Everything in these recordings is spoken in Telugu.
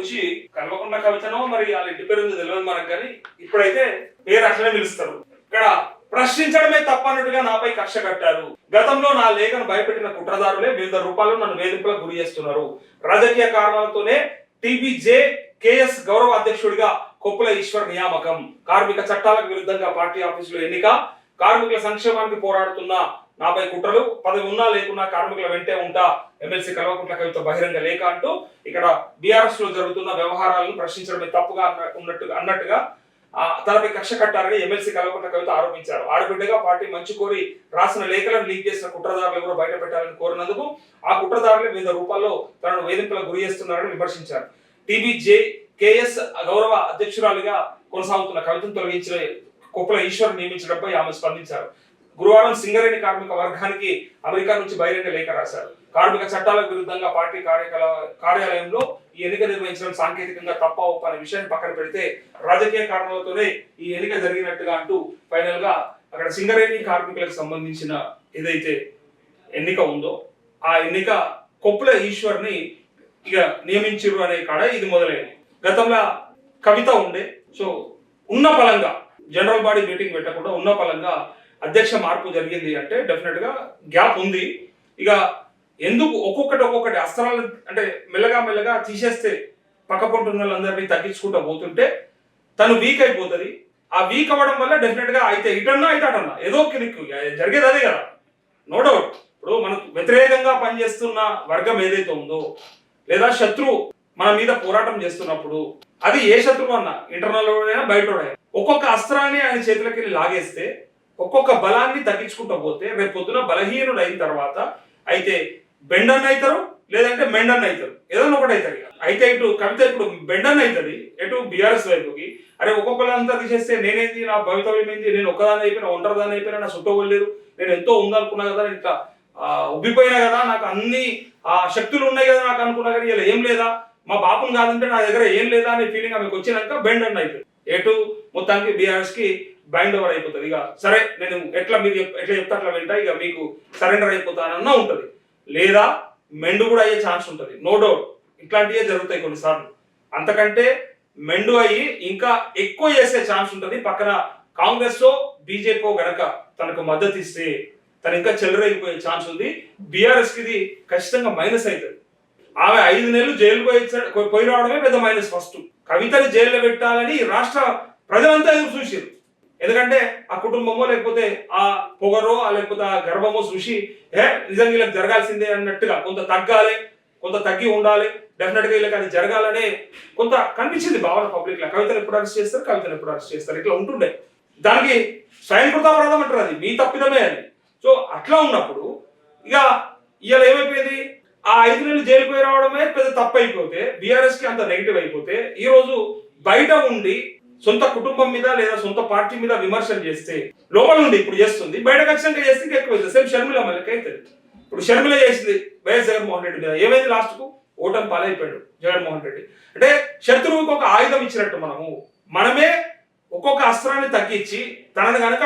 గురించి కల్వకుండా కవితనో మరి వాళ్ళ ఇంటి పేరు తెలియదు మనకు కానీ ఇప్పుడైతే పేరు అట్లనే పిలుస్తారు ఇక్కడ ప్రశ్నించడమే తప్పన్నట్టుగా నాపై కక్ష కట్టారు. గతంలో నా లేఖను భయపెట్టిన కుట్రదారులే వివిధ రూపాలు నన్ను వేధింపులకు గురి చేస్తున్నారు. రాజకీయ కారణాలతోనే టీబీజే కేఎస్ గౌరవ అధ్యక్షుడిగా కొప్పుల ఈశ్వర్ నియామకం. కార్మిక చట్టాలకు విరుద్ధంగా పార్టీ ఆఫీసులో ఎన్నిక కార్మికుల సంక్షేమానికి పోరాడుతున్న నాపై కుట్రలు పదవి ఉన్నా లేకున్నా కార్మికుల వెంటే ఉంటా ఎమ్మెల్సీ కల్వకుంట్ల కవిత బహిరంగ లేఖ అంటూ ఇక్కడ బీఆర్ఎస్లో జరుగుతున్న వ్యవహారాలను ప్రశ్నించడమే తప్పుగా ఉన్నట్టుగా అన్నట్టుగా తనపై కక్ష కట్టారని ఎమ్మెల్సీ కల్వకుంట్ల కవిత ఆరోపించారు. ఆడబిడ్డగా పార్టీ మంచి కోరి రాసిన లేఖలను లీక్ చేసిన కుట్రదారులు కూడా బయట పెట్టాలని కోరినందుకు ఆ కుట్రదారులు వివిధ రూపాల్లో తనను వేధింపులకు గురి చేస్తున్నారని విమర్శించారు. టీబీజే కేఎస్ గౌరవ అధ్యక్షురాలిగా కొనసాగుతున్న కవితను తొలగించిన కుప్పల ఈశ్వర్ నియమించడంపై ఆమె స్పందించారు. గురువారం సింగరేణి కార్మిక వర్గానికి అమెరికా నుంచి బహిరంగ లేఖ రాశారు. కార్మిక చట్టాలకు విరుద్ధంగా పార్టీ కార్యకలా కార్యాలయంలో ఈ ఎన్నిక నిర్వహించడం సాంకేతికంగా తప్ప ఒప్ప అనే విషయాన్ని పక్కన పెడితే రాజకీయ కారణాలతోనే ఈ ఎన్నిక జరిగినట్టుగా అంటూ ఫైనల్గా అక్కడ సింగరేణి కార్మికులకు సంబంధించిన ఏదైతే ఎన్నిక ఉందో ఆ ఎన్నిక కొప్పుల ఈశ్వర్ని ఇక నియమించరు అనే కాడ ఇది మొదలైంది. గతంలో కవిత ఉండే. సో ఉన్న పలంగా జనరల్ బాడీ మీటింగ్ పెట్టకుండా ఉన్న పలంగా అధ్యక్ష మార్పు జరిగింది అంటే డెఫినెట్గా గ్యాప్ ఉంది. ఇక ఎందుకు ఒక్కొక్కటి ఒక్కొక్కటి అస్త్రాలు అంటే మెల్లగా మెల్లగా తీసేస్తే పక్క పొంటున్న వాళ్ళందరినీ తగ్గించుకుంటూ పోతుంటే తను వీక్ అయిపోతుంది. ఆ వీక్ అవ్వడం వల్ల డెఫినెట్గా అయితే ఇటన్నా అయితే అటన్నా ఏదో క్లిక్ జరిగేది అదే కదా. నో డౌట్ ఇప్పుడు మనకు వ్యతిరేకంగా పనిచేస్తున్న వర్గం ఏదైతే ఉందో లేదా శత్రువు మన మీద పోరాటం చేస్తున్నప్పుడు అది ఏ శత్రువు అన్నా ఇంటర్నల్ అయినా బయట ఒక్కొక్క అస్త్రాన్ని ఆయన చేతులకి వెళ్ళి లాగేస్తే ఒక్కొక్క బలాన్ని తగ్గించుకుంటూ పోతే రేపు పొద్దున బలహీనుడు అయిన తర్వాత అయితే బెండన్ అవుతారు లేదంటే మెండన్ అవుతారు ఏదైనా ఒకటి అవుతారు ఇక. అయితే ఇటు కవిత ఇప్పుడు బెండన్ అవుతుంది ఎటు బీఆర్ఎస్ వైపుకి. అరే ఒక్కొక్కరంతా తీసేస్తే నేనేంది నా భవితవ్యం ఏంది నేను ఒక్కదాని అయిపోయినా ఒంటరిదాన్ని అయిపోయినా నా చుట్టూ లేరు. నేను ఎంతో ఉందనుకున్నా కదా నేను ఇట్లా ఉబ్బిపోయినా కదా నాకు అన్ని ఆ శక్తులు ఉన్నాయి కదా నాకు అనుకున్నా కానీ ఇలా ఏం లేదా? మా బాపుని కాదంటే నా దగ్గర ఏం లేదా అనే ఫీలింగ్ ఆమెకు వచ్చినాక బెండన్ అవుతుంది ఎటు? మొత్తానికి బీఆర్ఎస్ కి బైండ్ ఓవర్ అయిపోతుంది. ఇక సరే నేను ఎట్లా మీరు ఎట్లా చెప్తా అట్లా వింటా ఇక మీకు సరెండర్ అయిపోతానన్నా ఉంటుంది. లేదా మెండు కూడా అయ్యే ఛాన్స్ ఉంటుంది. No doubt. ఇట్లాంటివే జరుగుతాయి కొన్నిసార్లు. అంతకంటే మెండు అయ్యి ఇంకా ఎక్కువ చేసే ఛాన్స్ ఉంటుంది పక్కన కాంగ్రెస్ బీజేపీ గనక తనకు మద్దతు ఇస్తే తను ఇంకా చెలరైపోయే ఛాన్స్ ఉంది. బీఆర్ఎస్కి ఇది ఖచ్చితంగా మైనస్ అవుతుంది ఆమె ఐదు నెలలు జైలు పోయి పోయి రావడమే పెద్ద మైనస్ ఫస్ట్. కవితని జైల్లో పెట్టాలని రాష్ట్ర ప్రజలంతా ఎదురు చూసారు ఎందుకంటే ఆ కుటుంబమో లేకపోతే ఆ పొగరో లేకపోతే ఆ గర్భమో చూసి ఏ నిజంగా వీళ్ళకి జరగాల్సిందే అన్నట్టుగా కొంత తగ్గాలి కొంత తగ్గి ఉండాలి. డెఫినెట్గా వీళ్ళకి అది జరగాలనే కొంత కనిపించింది భావన పబ్లిక్లో. కవితను ఎప్పుడు అరెస్ట్ చేస్తారు? కవితలు ఎప్పుడు అరెస్ట్ చేస్తారు? ఇట్లా ఉంటుండే. దానికి స్వయంకృతాపరాధం అంటారు అది. మీ తప్పిదమే అది. సో అట్లా ఉన్నప్పుడు ఇక ఇవాళ ఏమైపోయింది? ఆ ఐదు నెలలు జైలుకు రావడమే పెద్ద తప్పు అయిపోతే బీఆర్ఎస్కి అంత నెగిటివ్ అయిపోతే ఈ రోజు బయట ఉండి సొంత కుటుంబం మీద లేదా సొంత పార్టీ మీద విమర్శలు చేస్తే లోపల నుండి ఇప్పుడు చేస్తుంది బయటకు ఖచ్చితంగా చేస్తే ఇంకా ఎక్కువ సేమ్ షర్మిల మళ్ళీ ఇప్పుడు షర్మిల చేసింది వైఎస్ జగన్మోహన్ రెడ్డి మీద. ఏమైంది లాస్ట్కు ఓటమి పాలైపోయాడు జగన్మోహన్ రెడ్డి. అంటే శత్రువుకి ఒక ఆయుధం ఇచ్చినట్టు మనము మనమే ఒక్కొక్క అస్త్రాన్ని తగ్గించి తనని కనుక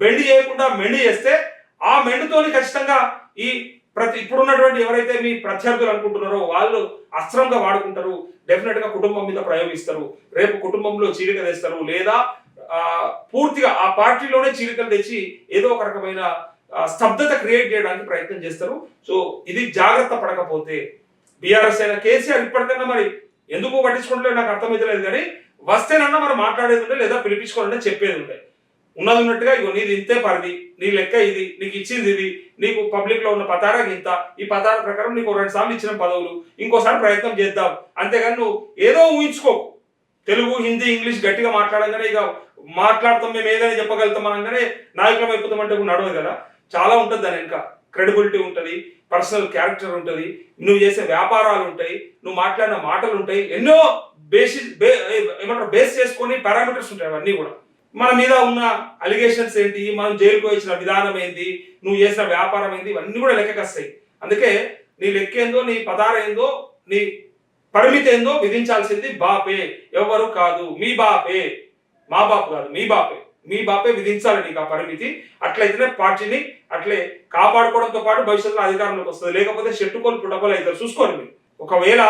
బెండ్ చేయకుండా మెండి చేస్తే ఆ మెండుతోని ఖచ్చితంగా ఈ ప్రతి ఇప్పుడున్నటువంటి ఎవరైతే మీ ప్రత్యర్థులు అనుకుంటున్నారో వాళ్ళు అస్త్రంగా వాడుకుంటారు డెఫినెట్గా కుటుంబం మీద ప్రయోగిస్తారు రేపు కుటుంబంలో చీలిక తెస్తారు లేదా పూర్తిగా ఆ పార్టీలోనే చీలికలు తెచ్చి ఏదో ఒక రకమైన స్తబ్దత క్రియేట్ చేయడానికి ప్రయత్నం చేస్తారు. సో ఇది జాగ్రత్త పడకపోతే బీఆర్ఎస్ అయినా కేసీఆర్ ఇప్పటికన్నా మరి ఎందుకు పట్టించుకుంటలేదు నాకు అర్థమైతలేదు కానీ వస్తేనన్నా మరి మాట్లాడేది ఉండే లేదా పిలిపించుకోవాలంటే చెప్పేది ఉండే. ఉన్నది ఉన్నట్టుగా ఇగో నీది ఇంతే పరిధి నీ లెక్క ఇది నీకు ఇచ్చింది ఇది నీకు పబ్లిక్లో ఉన్న పతారా ఇంత ఈ పతార ప్రకారం నీకు రెండు సార్లు ఇచ్చిన పదవులు ఇంకోసారి ప్రయత్నం చేద్దాం. అంతేగాని నువ్వు ఏదో ఊహించుకోకు తెలుగు హిందీ ఇంగ్లీష్ గట్టిగా మాట్లాడంగానే ఇక మాట్లాడతాం మేము ఏదైనా చెప్పగలుగుతాం అనగానే నాయకులం అయిపోతాం అంటే నడవదు కదా. చాలా ఉంటుంది దాని ఇంకా క్రెడిబిలిటీ ఉంటుంది పర్సనల్ క్యారెక్టర్ ఉంటుంది నువ్వు చేసే వ్యాపారాలు ఉంటాయి నువ్వు మాట్లాడిన మాటలు ఉంటాయి ఎన్నో బేసిస్ బే ఏమంటారు బేస్ చేసుకొని పారామీటర్స్ ఉంటాయి అవన్నీ కూడా. మన మీద ఉన్న అలిగేషన్స్ ఏంటి? మనం జైలుకు వచ్చిన విధానం ఏంటి? నువ్వు చేసిన వ్యాపారం ఏంటి? ఇవన్నీ కూడా లెక్కకి వస్తాయి. అందుకే నీ లెక్కేందో నీ పదార ఏందో నీ పరిమితి ఏందో విధించాల్సింది బాపే. ఎవరు కాదు మీ బాపే. మా బాపు కాదు మీ బాపే. మీ బాపే విధించాలి నీకు ఆ పరిమితి. అట్లయితేనే పార్టీని అట్లే కాపాడుకోవడంతో పాటు భవిష్యత్తులో అధికారంలోకి వస్తుంది. లేకపోతే చెట్టుకోలు పుట్టకోలు అవుతారు. చూసుకోండి మీరు. ఒకవేళ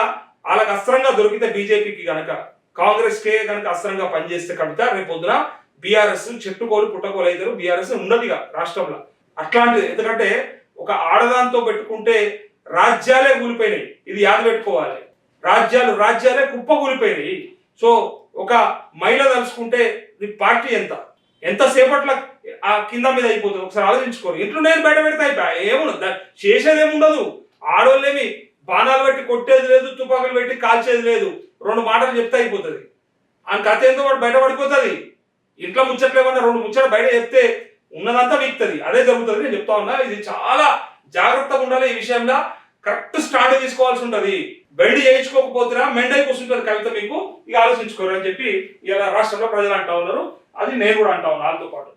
వాళ్ళకి అస్త్రంగా దొరికితే బీజేపీకి కనుక కాంగ్రెస్కే కనుక అస్త్రంగా పనిచేస్తే కవిత రేపు పొద్దున బీఆర్ఎస్ చెట్టుకోలు పుట్టకోలు అవుతారు బీఆర్ఎస్ ఉన్నదిగా రాష్ట్రంలో. అట్లాంటిది ఎందుకంటే ఒక ఆడదాంతో పెట్టుకుంటే రాజ్యాలే కూలిపోయినాయి. ఇది యాద పెట్టుకోవాలి. రాజ్యాలు రాజ్యాలే కుప్ప కూలిపోయినాయి. సో ఒక మహిళ తలుచుకుంటే నీ పార్టీ ఎంత? ఎంతసేపట్ల ఆ కింద మీద అయిపోతుంది? ఒకసారి ఆలోచించుకోరు. ఇంట్లో నేను బయట పెడితే అయిపోయా ఏముండదు. చేసేది ఏముండదు. ఆడోళ్ళేమి బాణాలు పెట్టి కొట్టేది లేదు తుపాకులు పెట్టి కాల్చేది లేదు. రెండు మాటలు చెప్తే అయిపోతుంది. ఆ కథ ఏందో వాడు బయట పడిపోతుంది. ఇంట్లో ముచ్చట్లేమన్నా రెండు ముచ్చట బయట చెప్తే ఉన్నదంతా వీక్తుంది. అదే జరుగుతుంది నేను చెప్తా ఉన్నా. ఇది చాలా జాగ్రత్తగా ఉండాలి ఈ విషయంలో. కరెక్ట్ స్టాండ్ తీసుకోవాల్సి ఉంటుంది. బయట చేయించుకోకపోతున్నా మెండై కూర్చుంటుంది కవిత మీకు. ఇక ఆలోచించుకోరు అని చెప్పి ఇలా రాష్ట్రంలో ప్రజలు అంటా ఉన్నారు. అది నేను కూడా అంటా ఉన్నా. వాళ్ళతో పాటు.